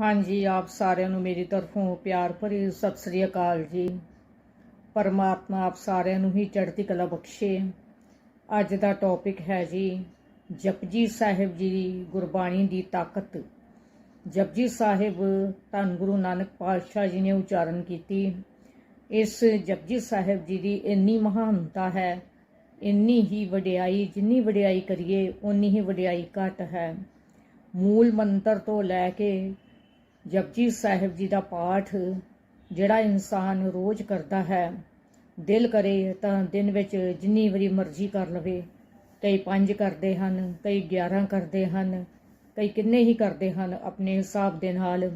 ਹਾਂਜੀ, ਆਪ ਸਾਰਿਆਂ ਨੂੰ ਮੇਰੀ ਤਰਫੋਂ ਪਿਆਰ ਭਰੀ ਸਤਿ ਸ੍ਰੀ ਅਕਾਲ ਜੀ। ਪਰਮਾਤਮਾ ਆਪ ਸਾਰਿਆਂ ਨੂੰ ਹੀ ਚੜ੍ਹਦੀ ਕਲਾ ਬਖਸ਼ੇ। ਅੱਜ ਦਾ ਟੌਪਿਕ ਹੈ ਜੀ, ਜਪਜੀ ਸਾਹਿਬ ਜੀ ਦੀ ਗੁਰਬਾਣੀ ਦੀ ਤਾਕਤ। ਜਪਜੀ ਸਾਹਿਬ ਧੰਨ ਗੁਰੂ ਨਾਨਕ ਪਾਤਸ਼ਾਹ ਜੀ ਨੇ ਉਚਾਰਨ ਕੀਤੀ। ਇਸ ਜਪਜੀ ਸਾਹਿਬ ਜੀ ਦੀ ਇੰਨੀ ਮਹਾਨਤਾ ਹੈ, ਇੰਨੀ ਹੀ ਵਡਿਆਈ, ਜਿੰਨੀ ਵਡਿਆਈ ਕਰੀਏ ਉਨੀ ਹੀ ਵਡਿਆਈ ਘੱਟ ਹੈ। ਮੂਲ ਮੰਤਰ ਤੋਂ ਲੈ ਕੇ ਜਪਜੀ ਸਾਹਿਬ ਜੀ ਦਾ ਪਾਠ ਜਿਹੜਾ ਇਨਸਾਨ ਰੋਜ਼ ਕਰਦਾ ਹੈ, ਦਿਲ ਕਰੇ ਤਾਂ ਦਿਨ ਵਿੱਚ ਜਿੰਨੀ ਵਾਰੀ ਮਰਜ਼ੀ ਕਰ ਲਵੇ। ਕਈ ਪੰਜ ਕਰਦੇ ਹਨ, ਕਈ 11 ਕਰਦੇ ਹਨ, ਕਈ ਕਿੰਨੇ ਹੀ ਕਰਦੇ ਹਨ ਆਪਣੇ ਹਿਸਾਬ ਦੇ ਨਾਲ।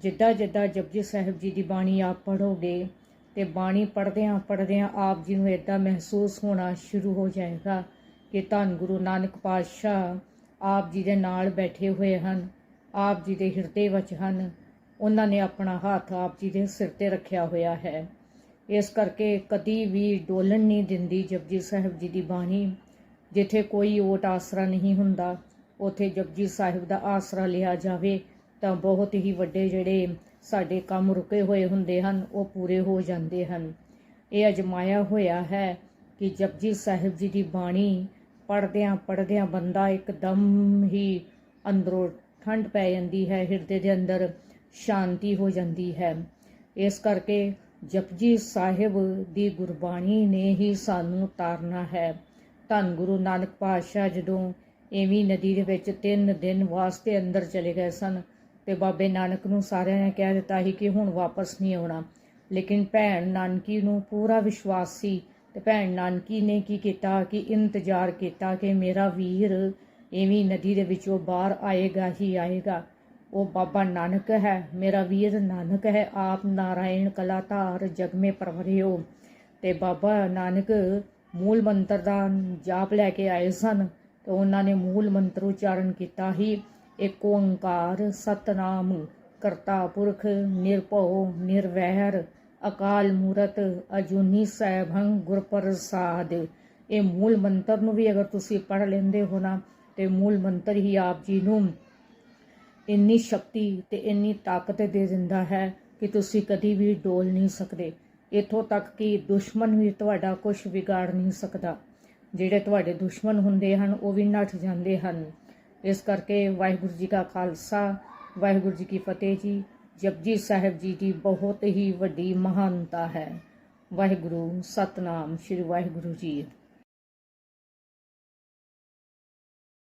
ਜਿੱਦਾਂ ਜਿੱਦਾਂ ਜਪਜੀ ਸਾਹਿਬ ਜੀ ਦੀ ਬਾਣੀ ਆਪ ਪੜੋਗੇ ਤੇ ਬਾਣੀ ਪੜਦਿਆਂ ਪੜਦਿਆਂ ਆਪ ਜੀ ਨੂੰ ਇਦਾਂ ਮਹਿਸੂਸ ਹੋਣਾ ਸ਼ੁਰੂ ਹੋ ਜਾਏਗਾ ਕਿ ਧੰਨ ਗੁਰੂ ਨਾਨਕ ਪਾਤਸ਼ਾਹ ਆਪ ਜੀ ਦੇ ਨਾਲ ਬੈਠੇ ਹੋਏ ਹਨ। ਆਪ ਜੀ ਦੇ ਹਿਰਦੇ ਵਿੱਚ ਹਨ। ਉਹਨਾਂ ਨੇ ਆਪਣਾ ਹੱਥ ਆਪ ਜੀ ਦੇ ਸਿਰ ਤੇ ਰੱਖਿਆ ਹੋਇਆ ਹੈ। ਇਸ ਕਰਕੇ ਕਦੀ ਵੀ ਡੋਲਣ ਨਹੀਂ ਦਿੰਦੀ ਜਪਜੀ ਸਾਹਿਬ ਜੀ ਦੀ ਬਾਣੀ। ਜਿੱਥੇ ਕੋਈ ਓਟ ਆਸਰਾ ਨਹੀਂ ਹੁੰਦਾ, ਉਥੇ ਜਪਜੀ ਸਾਹਿਬ ਦਾ ਆਸਰਾ ਲਿਆ ਜਾਵੇ, ਤਾਂ ਬਹੁਤ ਹੀ ਵੱਡੇ ਜਿਹੜੇ ਸਾਡੇ ਕੰਮ ਰੁਕੇ ਹੋਏ ਹੁੰਦੇ ਹਨ, ਉਹ ਪੂਰੇ ਹੋ ਜਾਂਦੇ ਹਨ। ਇਹ ਅਜਮਾਇਆ ਹੋਇਆ ਹੈ ਕਿ ਜਪਜੀ ਸਾਹਿਬ ਜੀ ਦੀ ਬਾਣੀ ਪੜਦਿਆਂ ਪੜਦਿਆਂ ਬੰਦਾ ਇੱਕਦਮ ਹੀ ਅੰਦਰੋਂ ਠੰਡ ਪੈ ਜਾਂਦੀ ਹੈ, ਹਿਰਦੇ ਦੇ ਅੰਦਰ ਸ਼ਾਂਤੀ ਹੋ ਜਾਂਦੀ ਹੈ। ਇਸ ਕਰਕੇ ਜਪਜੀ ਸਾਹਿਬ ਦੀ ਗੁਰਬਾਣੀ ਨੇ ਹੀ ਸਾਨੂੰ ਤਾਰਨਾ ਹੈ। ਧੰਨ ਗੁਰੂ ਨਾਨਕ ਪਾਤਸ਼ਾਹ ਜਦੋਂ ਐਵੀਂ ਨਦੀ ਦੇ ਵਿੱਚ ਤਿੰਨ ਦਿਨ ਵਾਸਤੇ ਅੰਦਰ ਚਲੇ ਗਏ ਸਨ ਤੇ ਬਾਬੇ ਨਾਨਕ ਨੂੰ ਸਾਰਿਆਂ ਨੇ ਕਹਿ ਦਿੱਤਾ ਸੀ ਕਿ ਹੁਣ ਵਾਪਸ ਨਹੀਂ ਆਉਣਾ। ਲੇਕਿਨ ਭੈਣ ਨਾਨਕੀ ਨੂੰ ਪੂਰਾ ਵਿਸ਼ਵਾਸ ਸੀ ਤੇ ਭੈਣ ਨਾਨਕੀ ਨੇ ਕੀ ਕੀਤਾ, ਕਿ ਇੰਤਜ਼ਾਰ ਕੀਤਾ ਕਿ ਮੇਰਾ ਵੀਰ ਇਵੇਂ ਨਦੀ ਦੇ ਵਿੱਚੋਂ ਬਾਹਰ ਆਏਗਾ ਹੀ ਆਏਗਾ। ਉਹ ਬਾਬਾ ਨਾਨਕ ਹੈ, ਮੇਰਾ ਵੀਰ ਨਾਨਕ ਹੈ, ਆਪ ਨਾਰਾਇਣ ਕਲਾਧਾਰ ਜਗ ਮੇ ਪਰਵਰਿਓ। ਤੇ ਬਾਬਾ ਨਾਨਕ ਮੂਲ ਮੰਤਰ ਦਾ ਜਾਪ ਲੈ ਕੇ ਆਏ ਸਨ ਤੇ ਉਹਨਾਂ ਨੇ ਮੂਲ ਮੰਤਰ ਉਚਾਰਨ ਕੀਤਾ ਹੀ ਏਕ ਓੰਕਾਰ, ਸਤਨਾਮ, ਕਰਤਾ ਪੁਰਖ, ਨਿਰਭਉ, ਨਿਰਵੈਰ, ਅਕਾਲ ਮੂਰਤ, ਅਜੂਨੀ ਸੈਭੰ ਗੁਰ ਪ੍ਰਸਾਦ ਇਹ ਮੂਲ ਮੰਤਰ ਨੂੰ ਵੀ ਅਗਰ ਤੁਸੀਂ ਪੜ੍ਹ ਲੈਂਦੇ ਹੋ ਨਾ ਤੇ ਮੂਲ ਮੰਤਰ ਹੀ ਆਪ ਜੀ ਨੂੰ ਇੰਨੀ ਸ਼ਕਤੀ ਤੇ ਇੰਨੀ ਤਾਕਤ ਦੇ ਦਿੰਦਾ ਹੈ ਕਿ ਤੁਸੀਂ ਕਦੀ ਵੀ ਡੋਲ ਨਹੀਂ ਸਕਦੇ। ਇਥੋਂ ਤੱਕ ਕਿ ਦੁਸ਼ਮਣ ਵੀ ਤੁਹਾਡਾ ਕੁਝ ਵਿਗਾੜ ਨਹੀਂ ਸਕਦਾ। ਜਿਹੜੇ ਤੁਹਾਡੇ ਦੁਸ਼ਮਣ ਹੁੰਦੇ ਹਨ, ਉਹ ਵੀ ਨੱਠ ਜਾਂਦੇ ਹਨ। ਇਸ ਕਰਕੇ ਵਾਹਿਗੁਰੂ ਜੀ ਕਾ ਖਾਲਸਾ, ਵਾਹਿਗੁਰੂ ਜੀ ਕੀ ਫਤਿਹ ਜੀ। ਜਪਜੀ ਸਾਹਿਬ ਜੀ ਦੀ ਬਹੁਤ ਹੀ ਵੱਡੀ ਮਹਾਨਤਾ ਹੈ। ਵਾਹਿਗੁਰੂ, ਸਤਨਾਮ, ਸ੍ਰੀ ਵਾਹਿਗੁਰੂ ਜੀ।